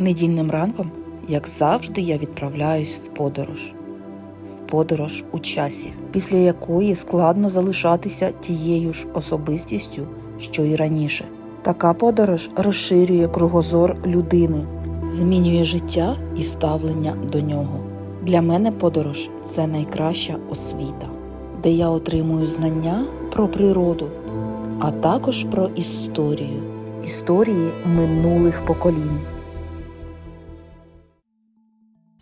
Недільним ранком, як завжди, я відправляюсь в подорож. В подорож у часі, після якої складно залишатися тією ж особистістю, що і раніше. Така подорож розширює кругозор людини, змінює життя і ставлення до нього. Для мене подорож це найкраща освіта, де я отримую знання про природу, а також про історію, історії минулих поколінь.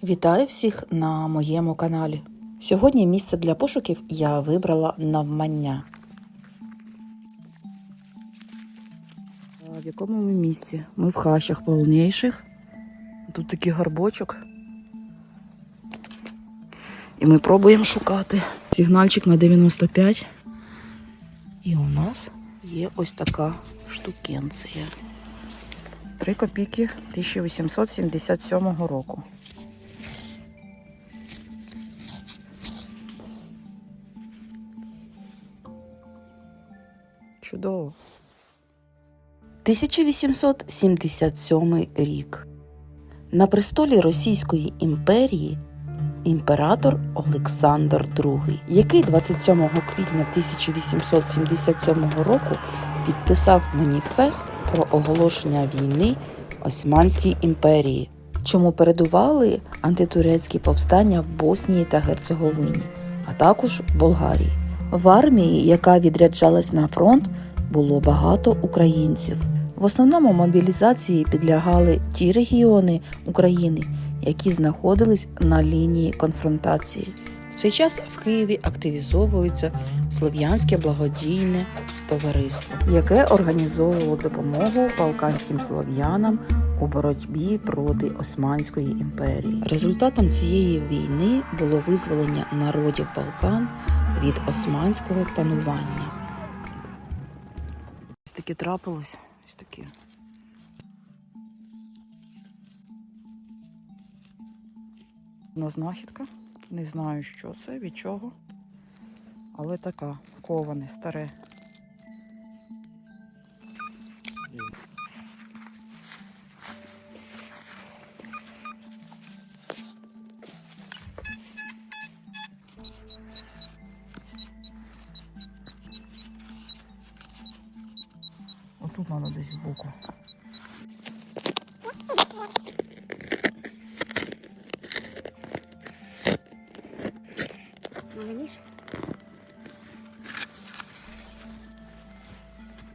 Вітаю всіх на моєму каналі. Сьогодні місце для пошуків я вибрала навмання. В якому ми місці? Ми в хащах повніших. Тут такий горбочок. І ми пробуємо шукати. Сигнальчик на 95. І у нас є ось така штукенція. 3 копійки 1877 року. Чудово. 1877 рік. На престолі Російської імперії імператор Олександр II, який 27 квітня 1877 року підписав маніфест про оголошення війни Османській імперії, чому передували антитурецькі повстання в Боснії та Герцеговині, а також Болгарії. В армії, яка відряджалась на фронт, було багато українців. В основному мобілізації підлягали ті регіони України, які знаходились на лінії конфронтації. В цей час в Києві активізовується Слов'янське благодійне товариство, яке організовувало допомогу балканським слов'янам у боротьбі проти Османської імперії. Результатом цієї війни було визволення народів Балкан від османського панування. Таке трапилось. Ось таке. Одна знахідка. Не знаю, що це, від чого. Але така коване, старе. Отут треба десь збоку. Ніж.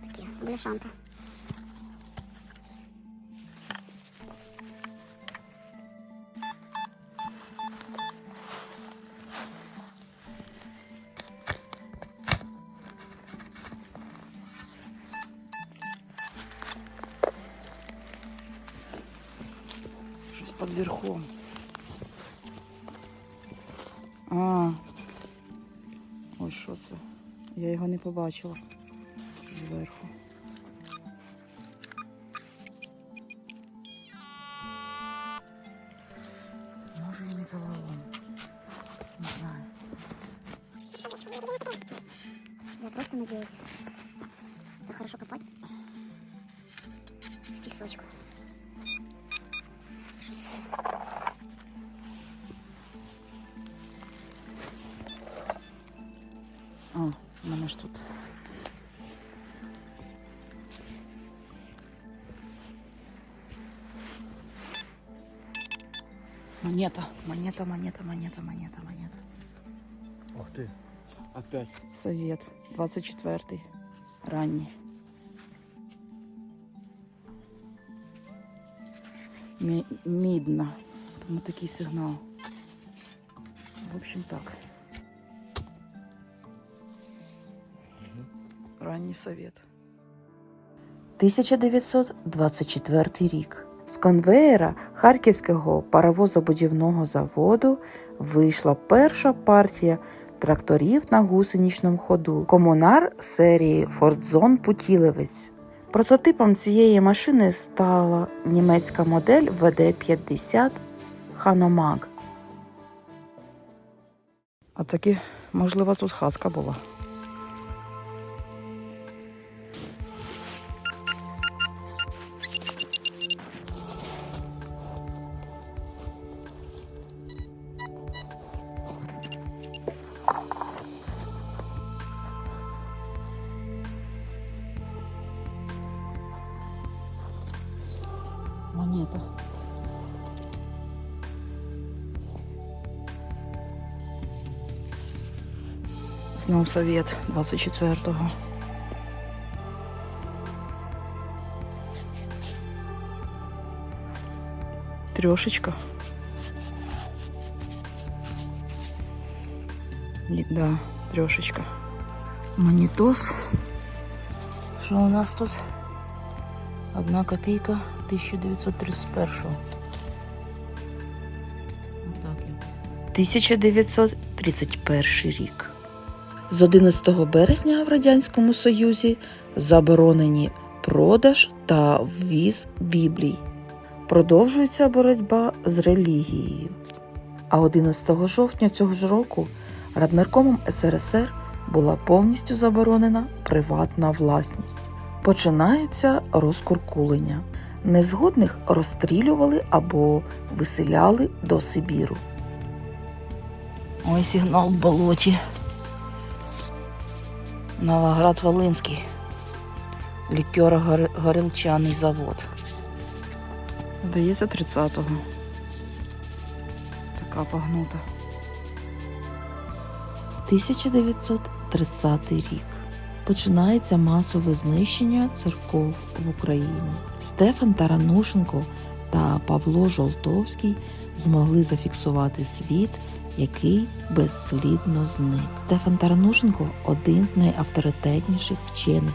Такі бляшанка. А. Ось що це. Я його не побачила зверху. Може і металолом. Не знаю. Я просто надеюсь. Монета, монета, монета, монета, монета, монета. Ух ты. Опять. Совет, 24-й, ранній. Мі- Мідна. Тому такий сигнал. В общем так. Ранній совет. 1924 рік. З конвеєра Харківського паровозобудівного заводу вийшла перша партія тракторів на гусеничному ходу. Комунар серії Фордзон Путілевець. Прототипом цієї машини стала німецька модель ВД-50 Ханомаг. А таки, можливо, тут хатка була. Монета. Знов совет 24-го. Трешечка. Да, трьошечка. Монітос. Що у нас тут? Одна копійка 1931. Отак як. 1931 рік. З 11 березня в Радянському Союзі заборонені продаж та ввіз Біблій. Продовжується боротьба з релігією. А 11 жовтня цього ж року Радмеркомом СРСР була повністю заборонена приватна власність. Починаються розкуркулення. Незгодних розстрілювали або виселяли до Сибіру. Ой, сигнал в болоті. Новоград Волинський. Лікьоро горілчаний завод. Здається, 30-го. Така погнута. 1930 рік. Починається масове знищення церков в Україні. Стефан Таранушенко та Павло Жолтовський змогли зафіксувати світ, який безслідно зник. Стефан Таранушенко один з найавторитетніших вчених,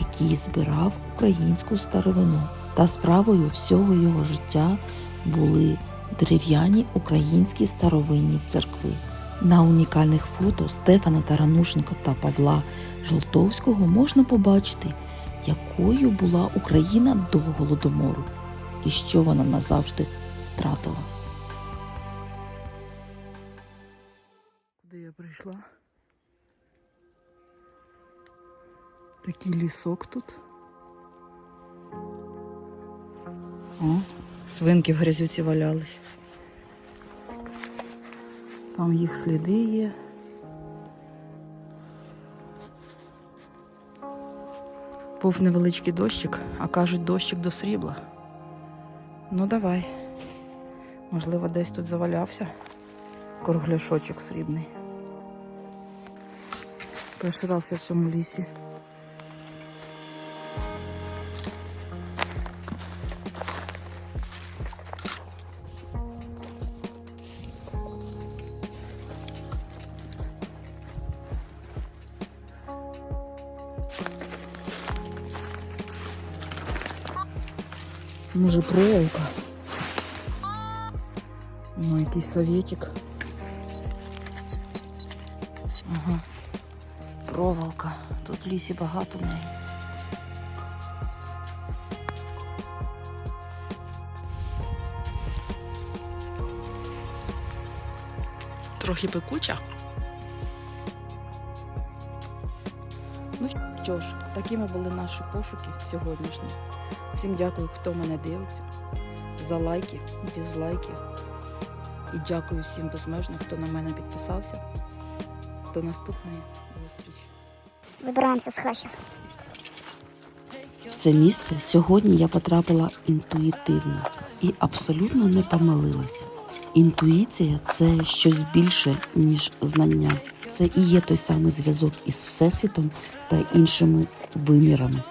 який збирав українську старовину. Та справою всього його життя були дерев'яні українські старовинні церкви. На унікальних фото Стефана Таранушенко та Павла Жолтовського можна побачити, якою була Україна до голодомору і що вона назавжди втратила. Куди я прийшла? Такий лісок тут. О, свинки в грязюці валялись. Там їх сліди є. Був невеличкий дощик, а кажуть, дощик до срібла. Ну давай. Можливо, десь тут завалявся кругляшочок срібний. Перший раз я в цьому лісі. Може, проволока? Ну, якийсь советик. Ага. Проволока. Тут в лісі багато в неї. Трохи пекуча. Ну що ж, такими були наші пошуки сьогоднішні. Всім дякую, хто мене дивиться, за лайки, дізлайки. І дякую всім безмежно, хто на мене підписався. До наступної зустрічі. Вибираємося з хащів. В це місце сьогодні я потрапила інтуїтивно і абсолютно не помилилася. Інтуїція це щось більше, ніж знання. Це і є той самий зв'язок із Всесвітом та іншими вимірами.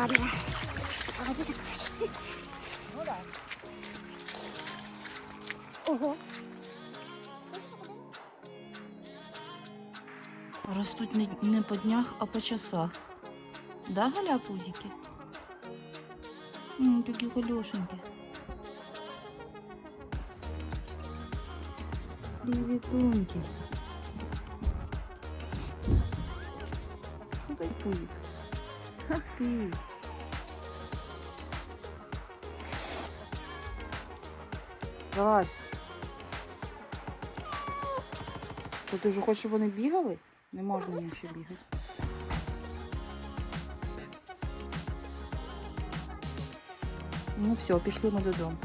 Ладно. А. Ну да. Ого. Ростуть не, не по днях, а по часах. Да, галяпузики? М, такі голюшенькі. Привітуньки. Ну дай пузик. Ах ти. Залазь. То ти вже хочеш, щоб вони бігали? Не можна їм ще бігати. Ну все, пішли ми додому.